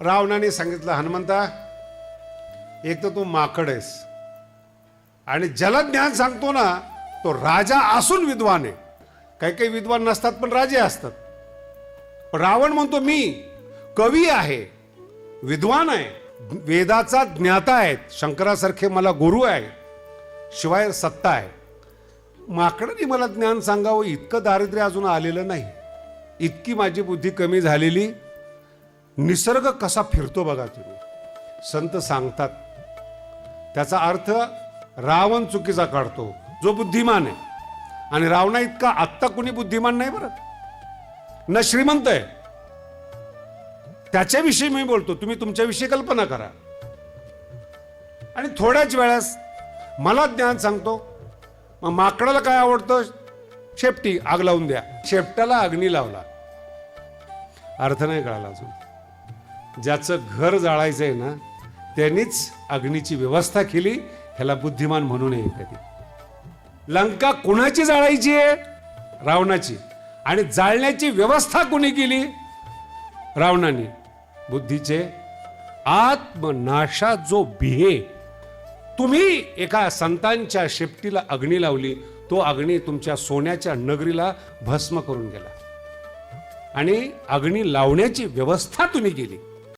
रावणाने सांगितलं हनुमंता एक तर तू माकड आहेस आणि ज्याला ज्ञान सांगतो ना तो राजा असून विद्वान आहे. काही काही विद्वान नसतात पण राजे असतात. रावण म्हणतो मी कवी आहे विद्वान आहे वेदाचा ज्ञाता आहेत शंकरासारखे मला गुरु आहे शिवाय सत्ता आहे. माकडाने मला ज्ञान सांगावं इतकं दारिद्र्य अजून आलेलं नाही. इतकी माझी बुद्धी कमी झालेली निसर्ग कसा फिरतो बघा तुम्ही. संत सांगतात. त्याचा अर्थ रावण चुकीचा काढतो. जो बुद्धिमान आहे. आणि रावणा इतका आत्ता कुणी बुद्धिमान नाही बरं. न श्रीमंत आहे. त्याच्याविषयी मी बोलतो. तुम्ही तुमच्याविषयी कल्पना करा. आणि थोड्याच वेळास मला ज्ञान सांगतो. मग माकडाला काय आवडतं? शेपटी आग लावून द्या. शेपटाला अग्नी लावला. अर्थ नाही कळाला अजून. ज्याचं घर जाळायचं आहे ना त्यांनीच अग्नीची व्यवस्था केली ह्याला बुद्धिमान म्हणू नये कधी. लंका कुणाची जाळायची आहे? रावणाची. आणि जाळण्याची व्यवस्था कुणी केली? रावणाने. बुद्धीचे आत्मनाशा जो बिहे तुम्ही एका संतांच्या शेपटीला अग्नी लावली तो अग्नी तुमच्या सोन्याच्या नगरीला भस्म करून गेला. आणि अग्नी लावण्याची व्यवस्था तुम्ही केली.